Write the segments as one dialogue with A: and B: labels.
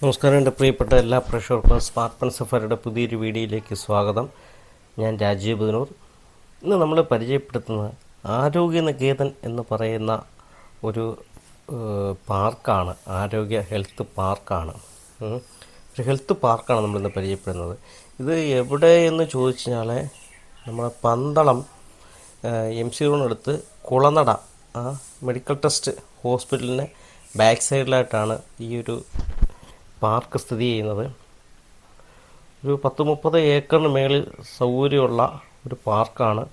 A: നമസ്കാരം. എന്റെ പ്രിയപ്പെട്ട എല്ലാ പ്രേക്ഷകർക്കും സ്മാർട്ട് പെൻ സഫാരിയുടെ പുതിയൊരു വീഡിയോയിലേക്ക് സ്വാഗതം. ഞാൻ രാജീവ് ബുധനൂർ ഇന്ന് നമ്മൾ പരിചയപ്പെടുത്തുന്നത് ആരോഗ്യ നികേതൻ എന്ന് പറയുന്ന ഒരു പാർക്കാണ്. ആരോഗ്യ ഹെൽത്ത് പാർക്കാണ്. ഒരു ഹെൽത്ത് പാർക്കാണ് നമ്മളിന്ന് പരിചയപ്പെടുന്നത്. ഇത് എവിടെ എന്ന് ചോദിച്ചു കഴിഞ്ഞാൽ നമ്മുടെ പന്തളം എം സി റോഡിനടുത്ത് കുളനട മെഡിക്കൽ ടെസ്റ്റ് ഹോസ്പിറ്റലിന്റെ ബാക്ക് സൈഡിലായിട്ടാണ് ഈ ഒരു പാർക്ക് സ്ഥിതി ചെയ്യുന്നത്. ഒരു പത്ത് മുപ്പത് ഏക്കറിന് മേളിൽ സൗകര്യമുള്ള ഒരു പാർക്കാണ്.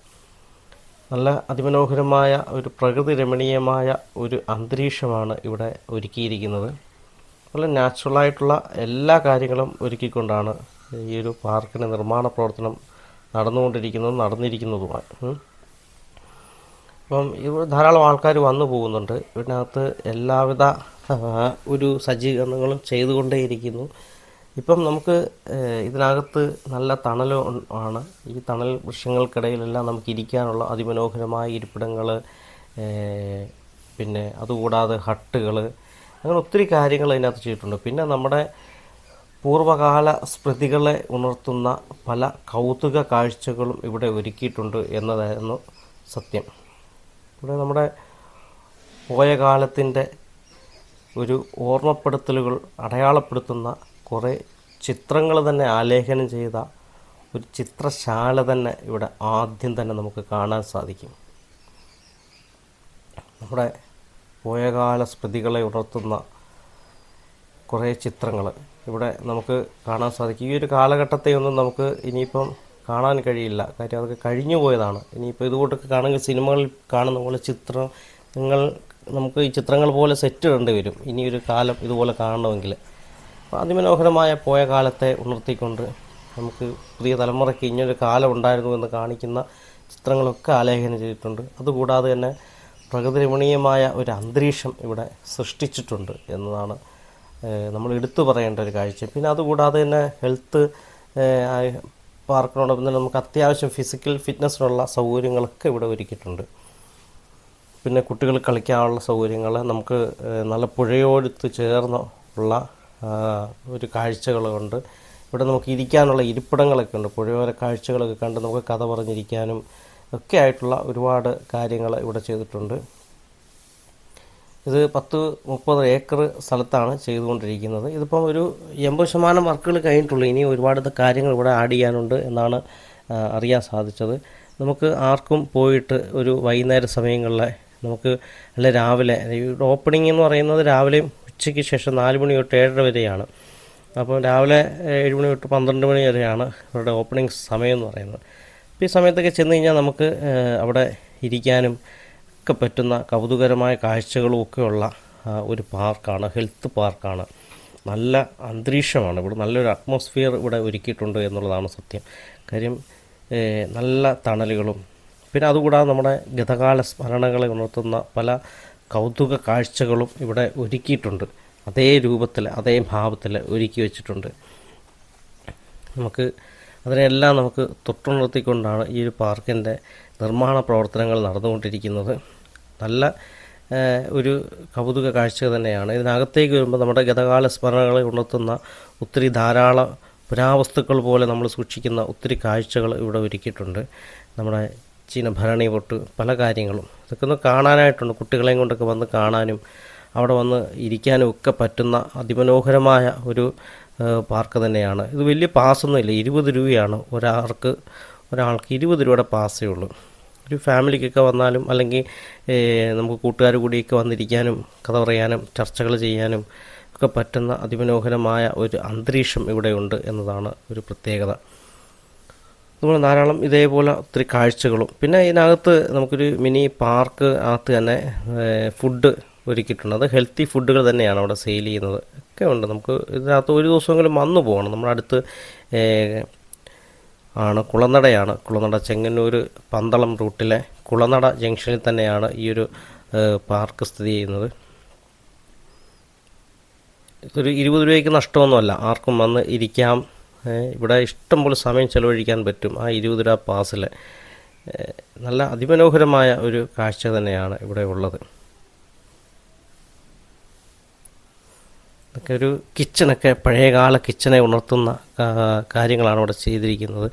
A: നല്ല അതിമനോഹരമായ ഒരു പ്രകൃതി രമണീയമായ ഒരു അന്തരീക്ഷമാണ് ഇവിടെ ഒരുക്കിയിരിക്കുന്നത്. നല്ല നാച്ചുറലായിട്ടുള്ള എല്ലാ കാര്യങ്ങളും ഒരുക്കിക്കൊണ്ടാണ് ഈ ഒരു പാർക്കിന്റെ നിർമ്മാണ പ്രവർത്തനം നടന്നുകൊണ്ടിരിക്കുന്നതും നടന്നിരിക്കുന്നതുമാണ്. അപ്പം ഇവിടെ ധാരാളം ആൾക്കാർ വന്നു പോകുന്നുണ്ട്. ഇതിനകത്ത് എല്ലാവിധ ഒരു സജ്ജീകരണങ്ങൾ ചെയ്തുകൊണ്ടേയിരിക്കുന്നു. ഇപ്പം നമുക്ക് ഇതിനകത്ത് നല്ല തണൽ ആണ്. ഈ തണൽ വൃക്ഷങ്ങൾക്കിടയിലെല്ലാം നമുക്ക് ഇരിക്കാനുള്ള അതിമനോഹരമായ ഇരിപ്പിടങ്ങൾ പിന്നെ അതുകൂടാതെ ഹട്ടുകൾ അങ്ങനെ ഒത്തിരി കാര്യങ്ങൾ അതിനകത്ത് ചെയ്തിട്ടുണ്ട്. പിന്നെ നമ്മുടെ പൂർവകാല സ്മൃതികളെ ഉണർത്തുന്ന പല കൗതുക കാഴ്ചകളും ഇവിടെ ഒരുക്കിയിട്ടുണ്ട് എന്നതായിരുന്നു സത്യം. ഇവിടെ നമ്മുടെ പോയ കാലത്തിന്റെ ഒരു ഓർമ്മപ്പെടുത്തലുകൾ അടയാളപ്പെടുത്തുന്ന കുറേ ചിത്രങ്ങൾ തന്നെ ആലേഖനം ചെയ്ത ഒരു ചിത്രശാല തന്നെ ഇവിടെ ആദ്യം തന്നെ നമുക്ക് കാണാൻ സാധിക്കും. നമ്മുടെ പോയകാല സ്മൃതികളെ ഉണർത്തുന്ന കുറേ ചിത്രങ്ങൾ ഇവിടെ നമുക്ക് കാണാൻ സാധിക്കും. ഈ ഒരു കാലഘട്ടത്തെ ഒന്നും നമുക്ക് ഇനിയിപ്പം കാണാൻ കഴിയില്ല. കാര്യം അതൊക്കെ കഴിഞ്ഞു പോയതാണ് ഇനിയിപ്പോൾ ഇതുകൊണ്ടൊക്കെ കാണുമെങ്കിൽ സിനിമകളിൽ കാണുന്ന പോലെ ചിത്രം നിങ്ങൾ നമുക്ക് ഈ ചിത്രങ്ങൾ പോലെ സെറ്റ് ഇടേണ്ടി വരും. ഇനിയൊരു കാലം ഇതുപോലെ കാണണമെങ്കിൽ. അതിമനോഹരമായ പോയ കാലത്തെ ഉണർത്തിക്കൊണ്ട് നമുക്ക് പുതിയ തലമുറയ്ക്ക് ഇങ്ങനൊരു കാലം ഉണ്ടായിരുന്നു എന്ന് കാണിക്കുന്ന ചിത്രങ്ങളൊക്കെ ആലേഖനം ചെയ്തിട്ടുണ്ട്. അതുകൂടാതെ തന്നെ പ്രകൃതി രമണീയമായ ഒരു അന്തരീക്ഷം ഇവിടെ സൃഷ്ടിച്ചിട്ടുണ്ട് എന്നതാണ് നമ്മൾ എടുത്തു പറയേണ്ട ഒരു കാഴ്ച. പിന്നെ അതുകൂടാതെ തന്നെ ഹെൽത്ത് പാർക്കിനോടൊപ്പം തന്നെ നമുക്ക് അത്യാവശ്യം ഫിസിക്കൽ ഫിറ്റ്നസ്സിനുള്ള സൗകര്യങ്ങളൊക്കെ ഇവിടെ ഒരുക്കിയിട്ടുണ്ട്. പിന്നെ കുട്ടികൾ കളിക്കാനുള്ള സൗകര്യങ്ങൾ നമുക്ക് നല്ല പുഴയോടുത്ത് ചേർന്ന് ഉള്ള ഒരു കാഴ്ചകളുണ്ട് ഇവിടെ നമുക്ക് ഇരിക്കാനുള്ള ഇരിപ്പിടങ്ങളൊക്കെ ഉണ്ട്. പുഴയോര കാഴ്ചകളൊക്കെ കണ്ട് നമുക്ക് കഥ പറഞ്ഞിരിക്കാനും ഒക്കെ ആയിട്ടുള്ള ഒരുപാട് കാര്യങ്ങൾ ഇവിടെ ചെയ്തിട്ടുണ്ട്. ഇത് പത്ത് മുപ്പത് ഏക്കർ സ്ഥലത്താണ് ചെയ്തുകൊണ്ടിരിക്കുന്നത്. ഇതിപ്പം ഒരു എൺപത് ശതമാനം വർക്കുകൾ കഴിഞ്ഞിട്ടുള്ളൂ. ഇനി ഒരുപാട് കാര്യങ്ങൾ ഇവിടെ ആഡ് ചെയ്യാനുണ്ട് എന്നാണ് അറിയാൻ സാധിച്ചത്. നമുക്ക് ആർക്കും പോയിട്ട് ഒരു വൈകുന്നേര സമയങ്ങളിൽ നമുക്ക് അല്ല രാവിലെ ഓപ്പണിംഗ് എന്ന് പറയുന്നത് രാവിലെയും ഉച്ചയ്ക്ക് ശേഷം നാല് മണി തൊട്ട് ഏഴര വരെയാണ്. അപ്പോൾ രാവിലെ ഏഴ് മണി തൊട്ട് പന്ത്രണ്ട് മണി വരെയാണ് ഇവരുടെ ഓപ്പണിംഗ് സമയം എന്ന് പറയുന്നത്. അപ്പോൾ ഈ സമയത്തൊക്കെ ചെന്ന് കഴിഞ്ഞാൽ നമുക്ക് അവിടെ ഇരിക്കാനും ഒക്കെ പറ്റുന്ന കൗതുകരമായ കാഴ്ചകളും ഒക്കെയുള്ള ഒരു പാർക്കാണ് ഹെൽത്ത് പാർക്കാണ്. നല്ല അന്തരീക്ഷമാണ്. ഇവിടെ നല്ലൊരു അറ്റ്മോസ്ഫിയർ ഇവിടെ ഒരുക്കിയിട്ടുണ്ട് എന്നുള്ളതാണ് സത്യം. കാര്യം നല്ല തണലുകളും പിന്നെ അതുകൂടാതെ നമ്മുടെ ഗതകാല സ്മരണകളെ ഉണർത്തുന്ന പല കൗതുക കാഴ്ചകളും ഇവിടെ ഒരുക്കിയിട്ടുണ്ട്. അതേ രൂപത്തിൽ അതേ ഭാവത്തിൽ ഒരുക്കി വെച്ചിട്ടുണ്ട്. നമുക്ക് അതിനെല്ലാം നമുക്ക് തൊട്ടുണർത്തിക്കൊണ്ടാണ് ഈ ഒരു പാർക്കിന്റെ നിർമ്മാണ പ്രവർത്തനങ്ങൾ നടന്നുകൊണ്ടിരിക്കുന്നത്. നല്ല ഒരു കൗതുക കാഴ്ച തന്നെയാണ്. ഇതിനകത്തേക്ക് വരുമ്പോൾ നമ്മുടെ ഗതകാല സ്മരണകളെ ഉണർത്തുന്ന ഒത്തിരി ധാരാളം പുരാവസ്തുക്കൾ പോലെ നമ്മൾ സൂക്ഷിക്കുന്ന ഒത്തിരി കാഴ്ചകൾ ഇവിടെ ഒരുക്കിയിട്ടുണ്ട്. നമ്മുടെ ചീന ഭരണി പൊട്ട് പല കാര്യങ്ങളും. ഇതൊക്കെ ഒന്ന് കാണാനായിട്ടുണ്ട്. കുട്ടികളെയും കൊണ്ടൊക്കെ വന്ന് കാണാനും അവിടെ വന്ന് ഇരിക്കാനും ഒക്കെ പറ്റുന്ന അതിമനോഹരമായ ഒരു പാർക്ക് തന്നെയാണ്. ഇത് വലിയ പാസ്സൊന്നും ഇല്ല ഇരുപത് രൂപയാണ് ഒരാൾക്ക് ഒരാൾക്ക് ഇരുപത് രൂപയുടെ പാസ്സേ ഉള്ളൂ. ഒരു ഫാമിലിക്കൊക്കെ വന്നാലും അല്ലെങ്കിൽ നമുക്ക് കൂട്ടുകാർ കൂടിയൊക്കെ വന്നിരിക്കാനും കഥ പറയാനും ചർച്ചകൾ ചെയ്യാനും ഒക്കെ പറ്റുന്ന അതിമനോഹരമായ ഒരു അന്തരീക്ഷം ഇവിടെയുണ്ട് എന്നതാണ് ഒരു പ്രത്യേകത. നമ്മൾ ധാരാളം ഇതേപോലെ ഒത്തിരി കാഴ്ചകളും. പിന്നെ ഇതിനകത്ത് നമുക്കൊരു മിനി പാർക്ക് അകത്ത് തന്നെ ഫുഡ് ഒരുക്കിയിട്ടുണ്ട്. അത് ഹെൽത്തി ഫുഡുകൾ തന്നെയാണ് അവിടെ സെയിൽ ചെയ്യുന്നത്. ഒക്കെ ഉണ്ട്. നമുക്ക് ഇതിനകത്ത് ഒരു ദിവസമെങ്കിലും വന്നു പോകണം. നമ്മുടെ അടുത്ത് ആണ് കുളനടയാണ്. കുളനട ചെങ്ങന്നൂർ പന്തളം റൂട്ടിലെ കുളനട ജംഗ്ഷനിൽ തന്നെയാണ് ഈ ഒരു പാർക്ക് സ്ഥിതി ചെയ്യുന്നത്. ഇതൊരു ഇരുപത് രൂപയ്ക്ക് നഷ്ടമൊന്നുമല്ല. ആർക്കും വന്ന് ഇരിക്കാം. ഏ, ഇഷ്ടം പോലെ സമയം ചെലവഴിക്കാൻ പറ്റും ആ ഇരുപത് രൂപ പാസിൽ നല്ല അതിമനോഹരമായ ഒരു കാഴ്ച തന്നെയാണ് ഇവിടെ ഉള്ളത്. ഇതൊക്കെ ഒരു കിച്ചണൊക്കെ പഴയകാല കിച്ചണെ ഉണർത്തുന്ന കാര്യങ്ങളാണ് ഇവിടെ ചെയ്തിരിക്കുന്നത്.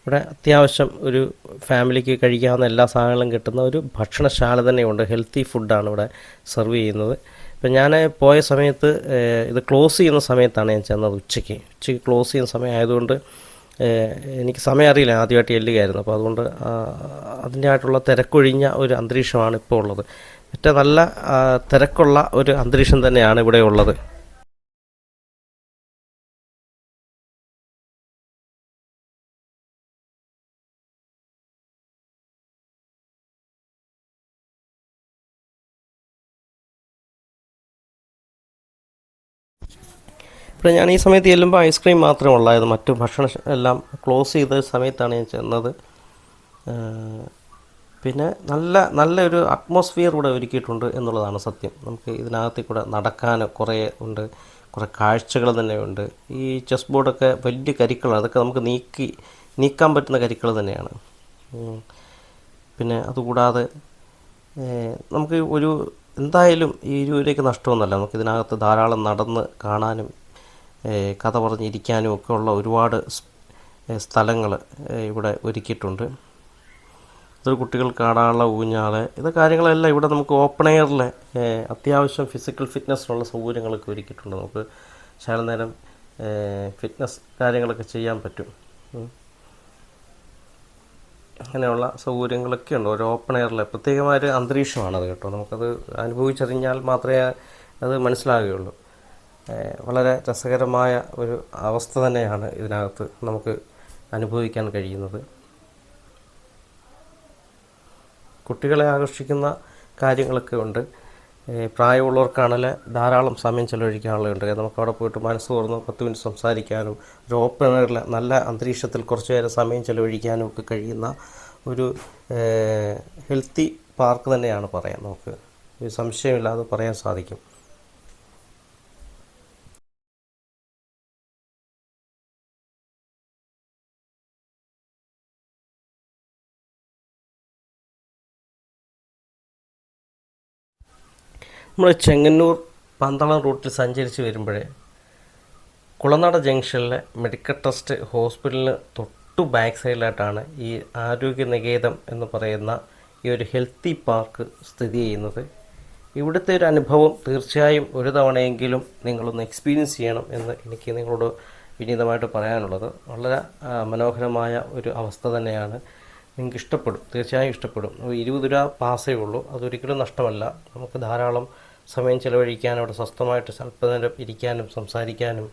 A: ഇവിടെ അത്യാവശ്യം ഒരു ഫാമിലിക്ക് കഴിക്കാവുന്ന എല്ലാ സാധനങ്ങളും കിട്ടുന്ന ഒരു ഭക്ഷണശാല തന്നെയുണ്ട്. ഹെൽത്തി ഫുഡാണ് ഇവിടെ സെർവ് ചെയ്യുന്നത്. ഇപ്പം ഞാൻ പോയ സമയത്ത് ഇത് ക്ലോസ് ചെയ്യുന്ന സമയത്താണ് ഞാൻ ചെന്നത് ഉച്ചയ്ക്ക്. ഉച്ചയ്ക്ക് ക്ലോസ് ചെയ്യുന്ന സമയം ആയതുകൊണ്ട് എനിക്ക് സമയം അറിയില്ല. ആദ്യമായിട്ട് ചെല്ലുകയായിരുന്നു. അപ്പോൾ അതുകൊണ്ട് അതിന്റെ ആയിട്ടുള്ള തിരക്കൊഴിഞ്ഞ ഒരു അന്തരീക്ഷമാണ് ഇപ്പോൾ ഉള്ളത്. മറ്റേ നല്ല തിരക്കുള്ള ഒരു അന്തരീക്ഷം തന്നെയാണ് ഇവിടെ ഉള്ളത്. ഇപ്പോൾ ഞാൻ ഈ സമയത്ത് ചെല്ലുമ്പോൾ ഐസ്ക്രീം മാത്രമേ ഉള്ളായിരുന്നു. മറ്റു ഭക്ഷണ എല്ലാം ക്ലോസ് ചെയ്ത സമയത്താണ് ഞാൻ ചെന്നത്. പിന്നെ നല്ല നല്ലൊരു അറ്റ്മോസ്ഫിയർ കൂടെ ഒരുക്കിയിട്ടുണ്ട് എന്നുള്ളതാണ് സത്യം. നമുക്ക് ഇതിനകത്തിൽ കൂടെ നടക്കാൻ കുറേ ഉണ്ട്. കുറേ കാഴ്ചകൾ തന്നെ ഉണ്ട്. ഈ ചെസ് ബോർഡൊക്കെ വലിയ കരിക്കളാണ്. അതൊക്കെ നമുക്ക് നീക്കി നീക്കാൻ പറ്റുന്ന കരിക്കൾ തന്നെയാണ്. പിന്നെ അതുകൂടാതെ നമുക്ക് ഒരു എന്തായാലും ഈ രൂപയിലേക്ക് നഷ്ടമൊന്നുമല്ല. നമുക്ക് ഇതിനകത്ത് ധാരാളം നടന്ന് കാണാനും കഥ പറഞ്ഞിരിക്കാനും ഒക്കെ ഉള്ള ഒരുപാട് സ്ഥലങ്ങൾ ഇവിടെ ഒരുക്കിയിട്ടുണ്ട്. ഇത് കുട്ടികൾ കാണാനുള്ള ഊഞ്ഞാൽ ഇത് കാര്യങ്ങളെല്ലാം ഇവിടെ നമുക്ക് ഓപ്പൺ എയറിൽ അത്യാവശ്യം ഫിസിക്കൽ ഫിറ്റ്നസ്സിനുള്ള സൗകര്യങ്ങളൊക്കെ ഒരുക്കിയിട്ടുണ്ട്. നമുക്ക് ശകലം നേരം ഫിറ്റ്നസ് കാര്യങ്ങളൊക്കെ ചെയ്യാൻ പറ്റും. അങ്ങനെയുള്ള സൗകര്യങ്ങളൊക്കെ ഉണ്ട്. ഒരു ഓപ്പൺ എയറിൽ പ്രത്യേകമായൊരു അന്തരീക്ഷമാണത് കേട്ടോ. നമുക്കത് അനുഭവിച്ചറിഞ്ഞാൽ മാത്രമേ അത് മനസ്സിലാകുകയുള്ളൂ. വളരെ രസകരമായ ഒരു അവസ്ഥ തന്നെയാണ് ഇതിനകത്ത് നമുക്ക് അനുഭവിക്കാൻ കഴിയുന്നത്. കുട്ടികളെ ആകർഷിക്കുന്ന കാര്യങ്ങളൊക്കെ ഉണ്ട്. പ്രായമുള്ളവർക്കാണെങ്കിൽ ധാരാളം സമയം ചെലവഴിക്കാനുള്ളതുണ്ട്. നമുക്ക് അവിടെ പോയിട്ട് മനസ്സ് തുറന്ന് പത്ത് മിനിറ്റ് സംസാരിക്കാനും ഒരു ഓപ്പൺ എയറിൽ നല്ല അന്തരീക്ഷത്തിൽ കുറച്ച് നേരം സമയം ചെലവഴിക്കാനും ഒക്കെ കഴിയുന്ന ഒരു ഹെൽത്തി പാർക്ക് തന്നെയാണ് പറയാൻ നമുക്ക്. ഒരു സംശയമില്ലാതെ പറയാൻ സാധിക്കും. നമ്മൾ ചെങ്ങന്നൂർ പന്തളം റൂട്ടിൽ സഞ്ചരിച്ച് വരുമ്പോഴേ കുളനാട ജംഗ്ഷനിലെ മെഡിക്കൽ ട്രസ്റ്റ് ഹോസ്പിറ്റലിന് തൊട്ടു ബാക്ക് സൈഡിലായിട്ടാണ് ഈ ആരോഗ്യ നികേതം എന്ന് പറയുന്ന ഈ ഒരു ഹെൽത്തി പാർക്ക് സ്ഥിതി ചെയ്യുന്നത്. ഇവിടുത്തെ ഒരു അനുഭവം തീർച്ചയായും ഒരു തവണയെങ്കിലും നിങ്ങളൊന്ന് എക്സ്പീരിയൻസ് ചെയ്യണം എന്ന് എനിക്ക് നിങ്ങളോട് വിനീതമായിട്ട് പറയാനുള്ളത്. വളരെ മനോഹരമായ ഒരു അവസ്ഥ തന്നെയാണ്. നിങ്ങൾക്ക് ഇഷ്ടപ്പെടും തീർച്ചയായും ഇഷ്ടപ്പെടും. ഇരുപത് രൂപ പാസേ ഉള്ളൂ. അതൊരിക്കലും നഷ്ടമല്ല. നമുക്ക് ധാരാളം സമയം ചിലവഴിക്കാനും അവിടെ സ്വസ്ഥമായിട്ട് സ്വല്പനേരം ഇരിക്കാനും സംസാരിക്കാനും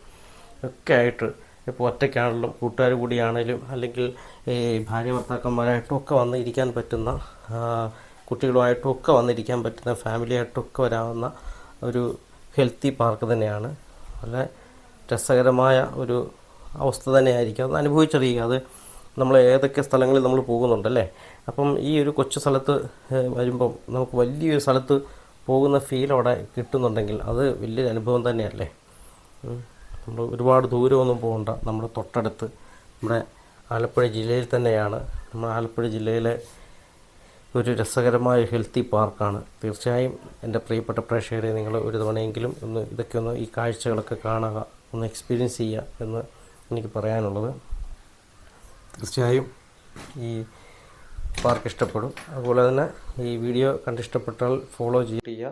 A: ഒക്കെ ആയിട്ട് ഇപ്പോൾ ഒറ്റയ്ക്കാണെങ്കിലും കൂട്ടുകാർ കൂടിയാണെങ്കിലും അല്ലെങ്കിൽ ഈ ഭാര്യ ഭർത്താക്കന്മാരായിട്ടും ഒക്കെ വന്ന് ഇരിക്കാൻ പറ്റുന്ന കുട്ടികളുമായിട്ടും ഒക്കെ വന്നിരിക്കാൻ പറ്റുന്ന ഫാമിലിയായിട്ടും ഒക്കെ വരാവുന്ന ഒരു ഹെൽത്തി പാർക്ക് തന്നെയാണ്. വളരെ രസകരമായ ഒരു അവസ്ഥ തന്നെയായിരിക്കും. അത് അനുഭവിച്ചറിയുക. അത് നമ്മൾ ഏതൊക്കെ സ്ഥലങ്ങളിൽ നമ്മൾ പോകുന്നുണ്ടല്ലേ? അപ്പം ഈ ഒരു കൊച്ചു സ്ഥലത്ത് വരുമ്പം നമുക്ക് വലിയൊരു സ്ഥലത്ത് പോകുന്ന ഫീൽ അവിടെ കിട്ടുന്നുണ്ടെങ്കിൽ അത് വലിയൊരു അനുഭവം തന്നെയല്ലേ? നമ്മൾ ഒരുപാട് ദൂരമൊന്നും പോകണ്ട. നമ്മുടെ തൊട്ടടുത്ത് നമ്മുടെ ആലപ്പുഴ ജില്ലയിൽ തന്നെയാണ്. നമ്മുടെ ആലപ്പുഴ ജില്ലയിലെ ഒരു രസകരമായ ഹെൽത്തി പാർക്കാണ് തീർച്ചയായും എന്റെ പ്രിയപ്പെട്ട പ്രേക്ഷകരെ നിങ്ങൾ ഒരു തവണയെങ്കിലും ഒന്ന് ഇതൊക്കെ ഒന്ന് ഈ കാഴ്ചകളൊക്കെ കാണുക ഒന്ന് എക്സ്പീരിയൻസ് ചെയ്യുക എന്ന് എനിക്ക് പറയാനുള്ളത്. തീർച്ചയായും ഈ പാർക്ക് ഇഷ്ടപ്പെടും അതുപോലെ തന്നെ ഈ വീഡിയോ കണ്ടിഷ്ടപ്പെട്ടാൽ ഫോളോ ചെയ്യുക.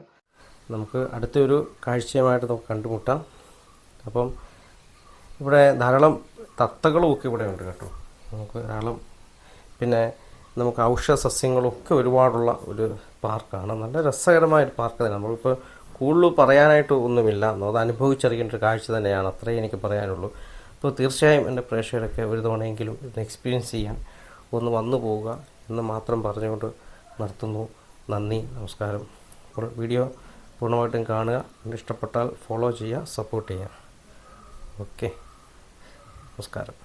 A: നമുക്ക് അടുത്തൊരു കാഴ്ചയുമായിട്ട് നമുക്ക് കണ്ടുമുട്ടാം. അപ്പം ഇവിടെ ധാരാളം തത്തകളും ഒക്കെ ഇവിടെ ഉണ്ട് കേട്ടോ. നമുക്ക് ധാരാളം പിന്നെ നമുക്ക് ഔഷധ സസ്യങ്ങളും ഒക്കെ ഒരുപാടുള്ള ഒരു പാർക്കാണ്. നല്ല രസകരമായ ഒരു പാർക്ക് തന്നെ. നമ്മളിപ്പോൾ കൂടുതൽ പറയാനായിട്ട് ഒന്നുമില്ല. അത് അനുഭവിച്ചറിയേണ്ട ഒരു കാഴ്ച തന്നെയാണ്. അത്രേ എനിക്ക് പറയാനുള്ളൂ. അപ്പോൾ തീർച്ചയായും എന്റെ പ്രേക്ഷകരൊക്കെ ഒരു തവണയെങ്കിലും ഇത് എക്സ്പീരിയൻസ് ചെയ്യാൻ ഒന്ന് വന്നു പോവുക. എന്ന് മാത്രം പറഞ്ഞുകൊണ്ട് നിർത്തുന്നു. നന്ദി നമസ്കാരം. അപ്പോൾ വീഡിയോ പൂർണമായിട്ടും കാണുക. ഇഷ്ടപ്പെട്ടാൽ ഫോളോ ചെയ്യുക സപ്പോർട്ട് ചെയ്യുക. ഓക്കെ. നമസ്കാരം.